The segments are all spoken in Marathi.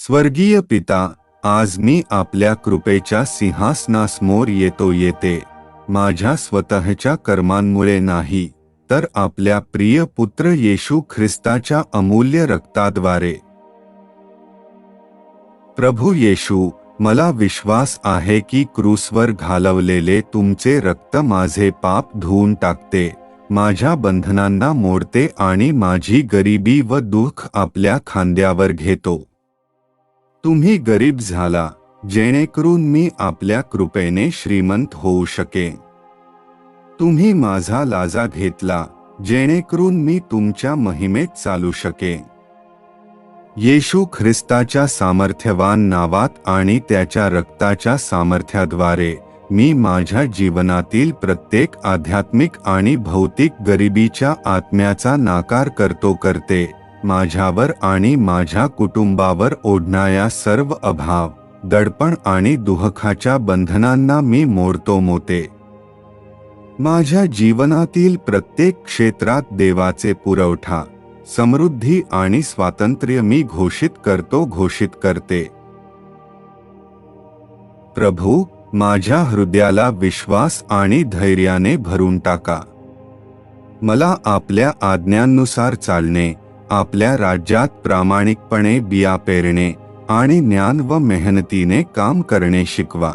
स्वर्गीय पिता आज मी आपल्या कृपेच्या सिंहासनासमोर येतो येते. माझ्या स्वतःच्या कर्मांमुळे नाही तर आपल्या प्रिय पुत्र येशू ख्रिस्ताच्या अमूल्य रक्ताद्वारे. प्रभू येशू मला विश्वास आहे की क्रूसवर घालवलेले तुमचे रक्त माझे पाप धुवून टाकते माझ्या बंधनांना मोडते आणि माझी गरिबी व दुःख आपल्या खांद्यावर घेतो. तुम्ही गरीब झाला जेणेकरून मी आपल्या कृपेने श्रीमंत होऊ शके. तुम्ही माझा लाजा घेतला जेणेकरून मी तुमच्या महिमेत चालू शके. येशू ख्रिस्ताच्या सामर्थ्यवान नावात आणि त्याच्या रक्ताच्या सामर्थ्याद्वारे मी माझ्या जीवनातील प्रत्येक आध्यात्मिक आणि भौतिक गरिबीच्या आत्म्याचा नाकार करतो करते माझ्यावर आणि माझ्या कुटुंबावर ओढणाऱ्या सर्व अभाव दडपण आणि दुःखाच्या बंधनांना मी मोरतो मोते. माझ्या जीवनातील प्रत्येक क्षेत्रात देवाचे पुरवठा समृद्धी आणि स्वातंत्र्य मी घोषित करतो घोषित करते. प्रभू माझ्या हृदयाला विश्वास आणि धैर्याने भरून टाका. मला आपल्या आज्ञांनुसार चालणे आपल्या राज्यात प्रामाणिकपणे बिया पेरणे आणि ज्ञान व मेहनतीने काम करणे शिकवा.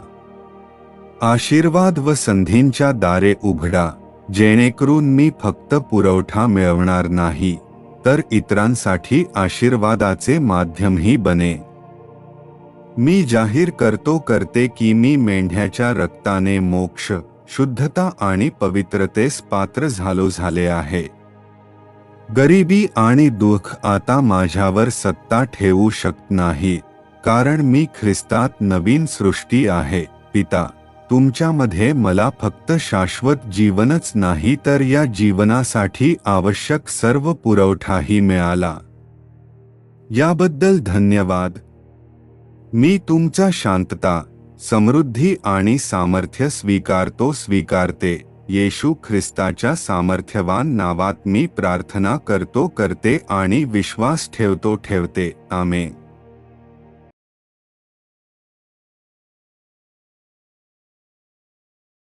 आशीर्वाद व संधींच्या दारे उघडा जेणेकरून मी फक्त पुरवठा मिळवणार नाही तर इतरांसाठी आशीर्वादाचे माध्यमही बने. मी जाहीर करतो करते की मी मेंढ्याच्या रक्ताने मोक्ष शुद्धता आणि पवित्रतेस पात्र झालो झाले आहे. गरिबी आणि दुःख आता माझ्यावर सत्ता ठेवू शकत नाही. कारण मी ख्रिस्तात नवीन सृष्टी आहे. पिता तुमच्यामध्ये मला फक्त शाश्वत जीवनच नाही तर या जीवनासाठी आवश्यक सर्व पुरवठाही मिळाला. याबद्दल धन्यवाद. मी तुमचा शांतता समृद्धी आणि सामर्थ्य स्वीकारतो स्वीकारते. येशू ख्रिस्ताच्या सामर्थ्यवान नावात मी प्रार्थना करतो करते आणि विश्वास ठेवतो ठेवते. आमेन.